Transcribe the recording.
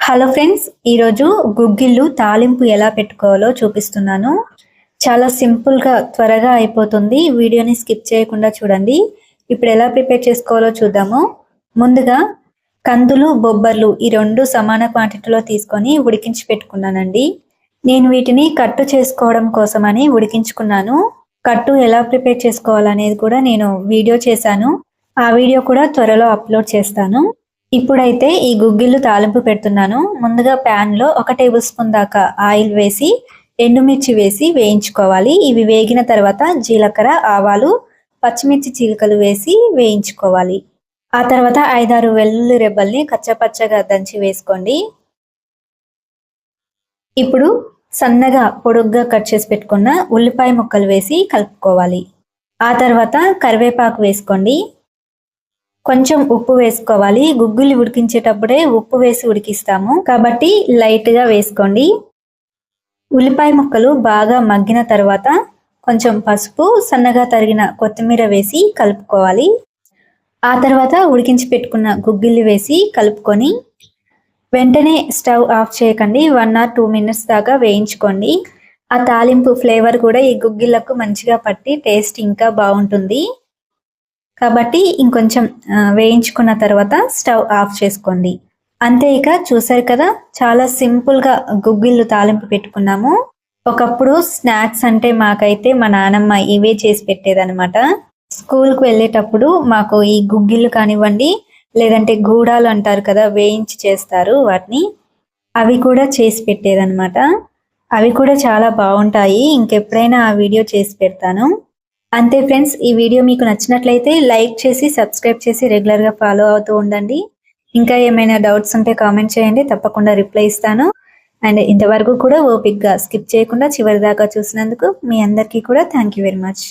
Hello friends ఈరోజు గుగ్గిళ్ళు తాలింపు ఎలా పెట్టుకోవాలో చూపిస్తున్నాను. చాలా సింపుల్గా త్వరగా అయిపోతుంది. వీడియోని స్కిప్ చేయకుండా చూడండి. ఇప్పుడు ఎలా ప్రిపేర్ చేసుకోవాలో చూద్దాము. ముందుగా కందులు బొబ్బర్లు ఈ రెండు సమాన క్వాంటిటీలో తీసుకొని ఉడికించి పెట్టుకున్నానండి. నేను వీటిని కట్టు చేసుకోవడం కోసమని ఉడికించుకున్నాను. కట్టు ఎలా ప్రిపేర్ చేసుకోవాలనేది కూడా నేను వీడియో చేశాను. ఆ వీడియో కూడా త్వరలో అప్లోడ్ చేస్తాను. ఇప్పుడైతే ఈ గుగ్గిళ్ళు తాలింపు పెడుతున్నాను. ముందుగా ప్యాన్లో ఒక టేబుల్ స్పూన్ దాకా ఆయిల్ వేసి ఎండుమిర్చి వేసి వేయించుకోవాలి. ఇవి వేగిన తర్వాత జీలకర్ర ఆవాలు పచ్చిమిర్చి చీలికలు వేసి వేయించుకోవాలి. ఆ తర్వాత ఐదారు వెల్లుల్లి రెబ్బల్ని కచ్చపచ్చగా దంచి వేసుకోండి. ఇప్పుడు సన్నగా పొడుగ్గా కట్ చేసి పెట్టుకున్న ఉల్లిపాయ ముక్కలు వేసి కలుపుకోవాలి. ఆ తర్వాత కరివేపాకు వేసుకోండి. కొంచెం ఉప్పు వేసుకోవాలి. గుగ్గులు ఉడికించేటప్పుడే ఉప్పు వేసి ఉడికిస్తాము. కాబట్టి లైట్గా వేసుకోండి. ఉల్లిపాయ ముక్కలు బాగా మగ్గిన తర్వాత కొంచెం పసుపు సన్నగా తరిగిన కొత్తిమీర వేసి కలుపుకోవాలి. ఆ తర్వాత ఉడికించి పెట్టుకున్న గుగ్గిళ్ళు వేసి కలుపుకొని వెంటనే స్టవ్ ఆఫ్ చేయకండి. వన్ ఆర్ టూ మినిట్స్ దాకా వేయించుకోండి. ఆ తాలింపు ఫ్లేవర్ కూడా ఈ గుగ్గిళ్ళకు మంచిగా పట్టి టేస్ట్ ఇంకా బాగుంటుంది. కాబట్టి ఇంకొంచెం వేయించుకున్న తర్వాత స్టవ్ ఆఫ్ చేసుకోండి. అంతే ఇక చూసారు కదా చాలా సింపుల్గా గుగ్గిళ్ళు తాలింపు పెట్టుకున్నాము. ఒకప్పుడు స్నాక్స్ అంటే మాకైతే మా నానమ్మ ఇవే చేసి పెట్టేదనమాట స్కూల్కి వెళ్ళేటప్పుడు మాకు ఈ గుగ్గిళ్ళు కానివ్వండి లేదంటే గూడాలు అంటారు కదా వేయించి చేస్తారు వాటిని. అవి కూడా చేసి పెట్టేదనమాట అవి కూడా చాలా బాగుంటాయి. ఇంకెప్పుడైనా ఆ వీడియో చేసి పెడతాను. అంతే ఫ్రెండ్స్ ఈ వీడియో మీకు నచ్చినట్లయితే లైక్ చేసి సబ్స్క్రైబ్ చేసి రెగ్యులర్గా ఫాలో అవుతూ ఉండండి. ఇంకా ఏమైనా డౌట్స్ ఉంటే కామెంట్ చేయండి తప్పకుండా రిప్లై ఇస్తాను. అండ్ ఇంతవరకు కూడా ఓపిక్గా స్కిప్ చేయకుండా చివరి దాకా చూసినందుకు మీ అందరికీ కూడా థ్యాంక్ వెరీ మచ్.